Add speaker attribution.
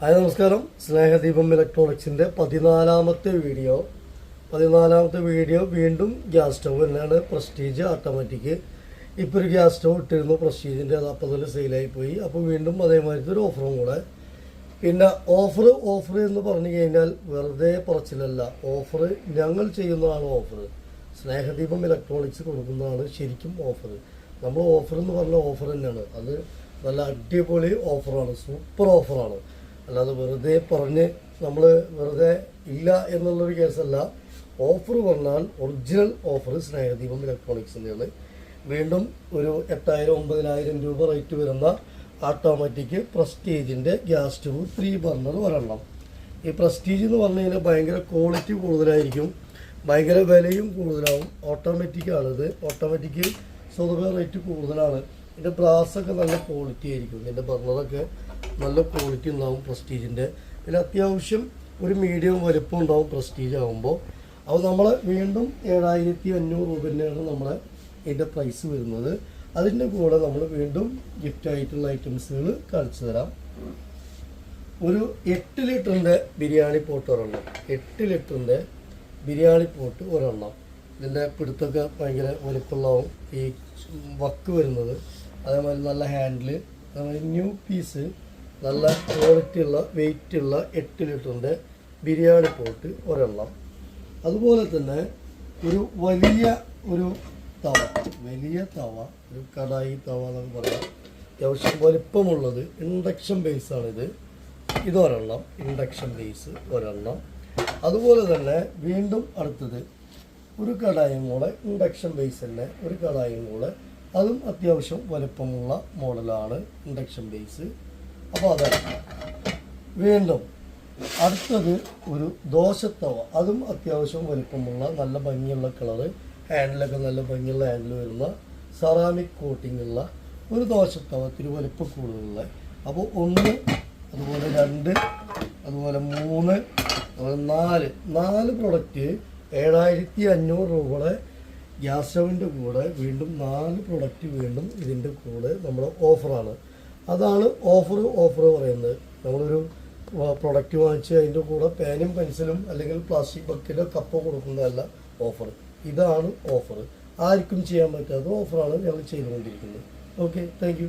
Speaker 1: Hi നമസ്കാരം. സ്നേഹദീപം ഇലക്ട്രോണിക്സിന്റെ പതിനാലാമത്തെ video. പതിനാലാമത്തെ വീഡിയോ വീണ്ടും ഗ്യാസ് സ്റ്റവ് തന്നെയാണ്. പ്രസ്റ്റീജ് ഓട്ടോമാറ്റിക് ഇപ്പോൾ ഒരു ഗ്യാസ് സ്റ്റവ് ഇട്ടിരുന്നു. പ്രസ്റ്റീജിന്റെ അത് അപ്പം തന്നെ സെയിലായി പോയി അപ്പോൾ വീണ്ടും അതേമാതിരി ഒരു ഓഫറും കൂടെ. പിന്നെ ഓഫർ ഓഫർ എന്ന് പറഞ്ഞു കഴിഞ്ഞാൽ വെറുതെ പറച്ചിലല്ല. ഓഫർ ഞങ്ങൾ ചെയ്യുന്നതാണ് ഓഫർ സ്നേഹദീപം ഇലക്ട്രോണിക്സ് കൊടുക്കുന്നതാണ് ശരിക്കും ഓഫർ നമ്മൾ ഓഫർ എന്ന് പറഞ്ഞ ഓഫർ തന്നെയാണ്. അത് നല്ല അടിപൊളി ഓഫറാണ് സൂപ്പർ ഓഫറാണ് അല്ലാതെ വെറുതെ പറഞ്ഞ് നമ്മൾ വെറുതെ ഇല്ല എന്നുള്ളൊരു കേസല്ല. ഓഫർ വന്നാൽ ഒറിജിനൽ ഓഫർ സ്നേഹദീപം ഇലക്ട്രോണിക്സിന്റെയാണ് വീണ്ടും ഒരു എട്ടായിരം ഒമ്പതിനായിരം രൂപ റേറ്റ് വരുന്ന ഓട്ടോമാറ്റിക് പ്രസ്റ്റീജിന്റെ ഗ്യാസ് സ്റ്റവ് ത്രീ ബർണർ ഒരെണ്ണം. ഈ പ്രസ്റ്റീജ് എന്ന് പറഞ്ഞു കഴിഞ്ഞാൽ ഭയങ്കര ക്വാളിറ്റി കൂടുതലായിരിക്കും. ഭയങ്കര വിലയും കൂടുതലാവും. ഓട്ടോമാറ്റിക് ആണിത്. ഓട്ടോമാറ്റിക് സ്വതവേ റേറ്റ് കൂടുതലാണ്. ഇതിന്റെ ബ്രാസൊക്കെ നല്ല ക്വാളിറ്റി ആയിരിക്കും. ഇതിന്റെ ബർണറൊക്കെ നല്ല ക്വാളിറ്റി ഉണ്ടാവും പ്രസ്റ്റീജിന്റെ പിന്നെ അത്യാവശ്യം ഒരു മീഡിയം വലുപ്പം ഉണ്ടാവും പ്രസ്റ്റീജ് ആകുമ്പോൾ അപ്പോൾ നമ്മൾ വീണ്ടും ഏഴായിരത്തി അഞ്ഞൂറ് രൂപ തന്നെയാണ് ഇതിന്റെ പ്രൈസ് വരുന്നത്. അതിന്റെ കൂടെ നമ്മൾ വീണ്ടും ഗിഫ്റ്റ് ആയിട്ടുള്ള ഐറ്റംസുകൾ കാണിച്ചു തരാം. ഒരു എട്ട് ലിറ്ററിന്റെ ബിരിയാണി പോട്ട് ഒരെണ്ണം. എട്ട് ലിറ്ററിന്റെ ബിരിയാണി പോട്ട് ഒരെണ്ണം. ഇതിന്റെ പിടുത്തൊക്കെ ഭയങ്കര വലുപ്പമുള്ളതാവും ഈ വക്ക് വരുന്നത്. അതേമാതിരി നല്ല ഹാൻഡിൽ അതേമാതിരി ന്യൂ പീസ് നല്ല ക്വാളിറ്റി ഉള്ള വെയിറ്റ് ഉള്ള എട്ട് ലിറ്ററിന്റെ ബിരിയാണി പോട്ട് ഒരെണ്ണം. അതുപോലെ തന്നെ ഒരു വലിയ ഒരു തവ വലിയ തവ ഒരു കടായി തവ എന്നൊക്കെ പറയാം. അത്യാവശ്യം വലിപ്പമുള്ളത് ഇൻഡക്ഷൻ ബേസാണിത് ഇതൊരെണ്ണം ഇൻഡക്ഷൻ ബേസ് ഒരെണ്ണം. അതുപോലെ തന്നെ വീണ്ടും അടുത്തത് ഒരു കടായും കൂടെ ഇൻഡക്ഷൻ ബേസ് തന്നെ ഒരു കടായും കൂടെ. അതും അത്യാവശ്യം വലിപ്പമുള്ള മോഡലാണ് ഇൻഡക്ഷൻ ബേസ് അപ്പോൾ അതെ. വീണ്ടും അടുത്തത് ഒരു ദോശത്തവ. അതും അത്യാവശ്യം വലിപ്പമുള്ള നല്ല ഭംഗിയുള്ള കളറ് ഹാൻഡിലൊക്കെ നല്ല ഭംഗിയുള്ള ഹാൻഡിൽ വരുന്ന സെറാമിക് കോട്ടിംഗ് ഉള്ള ഒരു ദോശത്തവ ഇത്തിരി വലിപ്പം കൂടുതലുള്ള. അപ്പോൾ ഒന്ന് അതുപോലെ രണ്ട് അതുപോലെ മൂന്ന് അതുപോലെ നാല്. നാല് പ്രൊഡക്റ്റ് ഏഴായിരത്തി അഞ്ഞൂറ് രൂപയുടെ ഗ്യാസ് സ്റ്റവിന്റെ കൂടെ വീണ്ടും നാല് പ്രൊഡക്റ്റ് വീണ്ടും ഇതിന്റെ കൂടെ നമ്മുടെ ഓഫറാണ് അതാണ് ഓഫർ ഓഫർ പറയുന്നത്. നമ്മളൊരു പ്രൊഡക്റ്റ് വാങ്ങിച്ച് അതിന്റെ കൂടെ പേനും പെൻസിലും അല്ലെങ്കിൽ പ്ലാസ്റ്റിക് ബക്കറ്റോ കപ്പോ കൊടുക്കുന്നതല്ല ഓഫർ ഇതാണ് ഓഫർ ആർക്കും ചെയ്യാൻ പറ്റാത്ത ഓഫറാണ് ഞങ്ങൾ ചെയ്തുകൊണ്ടിരിക്കുന്നത്. Okay thank